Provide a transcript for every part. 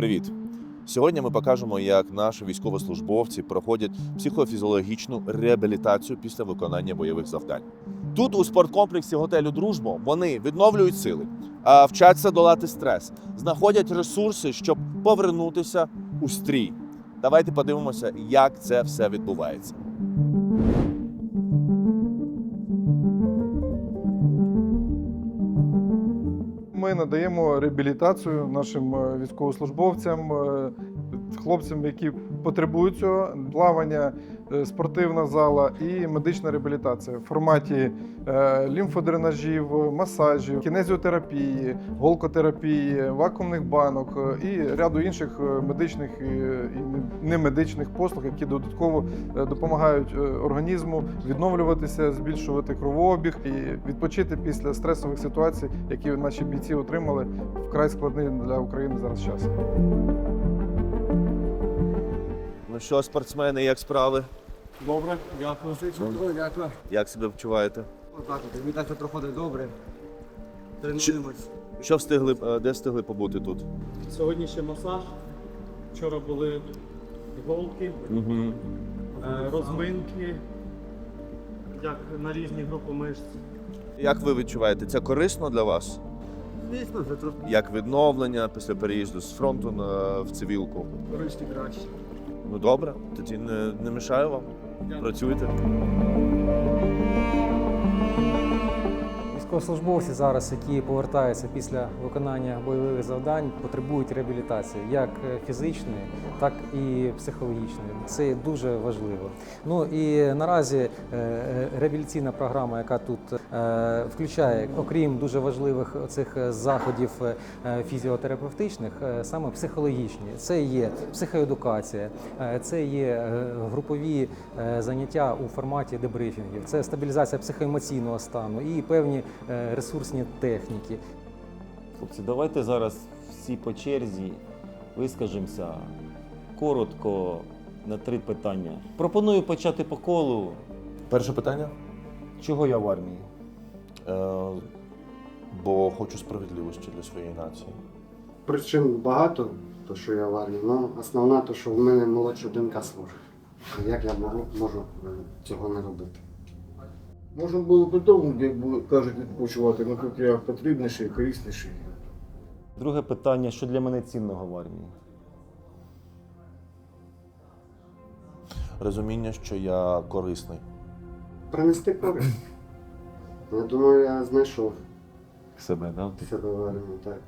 Привіт! Сьогодні ми покажемо, як наші військовослужбовці проходять психофізіологічну реабілітацію після виконання бойових завдань. Тут, у спорткомплексі готелю Дружбо, вони відновлюють сили, вчаться долати стрес, знаходять ресурси, щоб повернутися у стрій. Давайте подивимося, як це все відбувається. Надаємо реабілітацію нашим е, військовослужбовцям, е, хлопцям, які потребують цього, плавання, е, спортивна зала і медична реабілітація в форматі е, лімфодренажів, масажів, кінезіотерапії, голкотерапії, вакуумних банок е, і ряду інших медичних і немедичних послуг, які додатково допомагають організму відновлюватися, збільшувати кровообіг і відпочити після стресових ситуацій, які наші бійці отримали вкрай складний для України зараз час. Ну що, спортсмени, як справи? Добре, дякую. Дякую. Як себе почуваєте? Мені так тут проходить добре. Тренуємось. Що встигли, е, де встигли побути тут? Сьогодні ще масаж. Вчора були голки, Угу. розминки, як на різні групи мишць. Як ви відчуваєте, це корисно для вас? Звісно, вже трохи Як відновлення після переїзду з фронту на в цивілку? корисно краще. Ну добре, тоді не, не мішаю вам. Працюйте. Військовослужбовці зараз, які повертаються після виконання бойових завдань, потребують реабілітації як е, фізичної, так і психологічної. Це дуже важливо. Ну і наразі е, е, реабілітаційна програма, яка тут включає, окрім дуже важливих цих заходів фізіотерапевтичних, саме психологічні. Це є психоедукація, це є групові заняття у форматі дебрифінгів, це стабілізація психоемоційного стану і певні ресурсні техніки. Хлопці, давайте зараз всі по черзі вискажемося коротко на три питання. Пропоную почати по колу. Перше питання. Чого я в армії? Е, бо хочу справедливості для своєї нації. Причин багато, то що я в армії, але основна то, що в мене молодша донька служить. Як я можу, можу е, цього не робити? Можна було б довго, як кажуть, відпочивати, але тут я потрібніший, корисніший. Друге питання: що для мене цінного в армії? Розуміння, що я корисний. Принести користь. Я думаю, я знайшов Себе, да? себе в армії, так.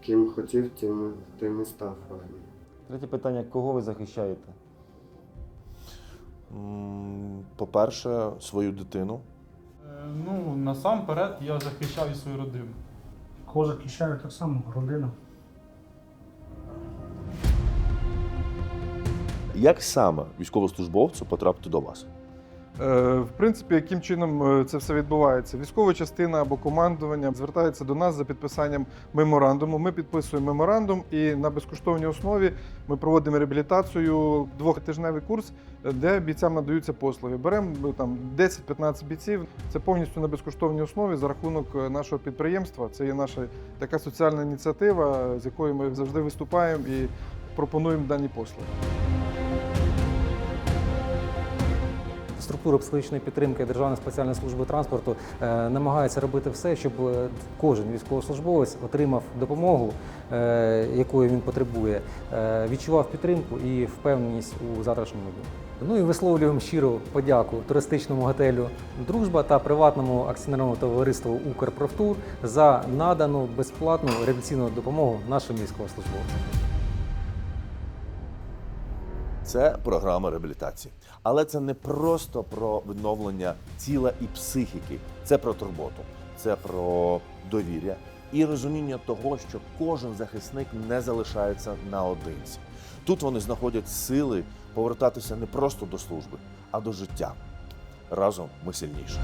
Ким хотів, тим, тим і став в армії. Третє питання: кого ви захищаєте? По-перше, свою дитину. Е, Ну, насамперед я захищав і свою родину. Кого захищаю так само, родину. Як саме військовослужбовцю потрапити до вас? Е, В принципі, яким чином е, це все відбувається? Військова частина або командування звертається до нас за підписанням меморандуму. Ми підписуємо меморандум, і на безкоштовній основі ми проводимо реабілітацію, двохтижневий курс, де бійцям надаються послуги. Беремо е, там 10-15 бійців. Це повністю на безкоштовній основі за рахунок е, нашого підприємства. Це є наша така соціальна ініціатива, з якою ми завжди виступаємо і пропонуємо дані послуги. Структура психологічної підтримки Державної спеціальної служби транспорту е, намагається робити все, щоб е, кожен військовослужбовець отримав допомогу, е, якої він потребує, відчував підтримку і впевненість у завтрашньому дні. Ну і висловлюємо щиру подяку туристичному готелю Дружба та приватному акціонерному товариству Укрпрофтур за надану безплатну реабілітаційну допомогу нашим військовослужбовцям. Це програма реабілітації. Але це не просто про відновлення тіла і психіки. Це про турботу, це про довір'я і розуміння того, що кожен захисник не залишається наодинці. Тут вони знаходять сили повертатися не просто до служби, а до життя. Разом ми сильніші.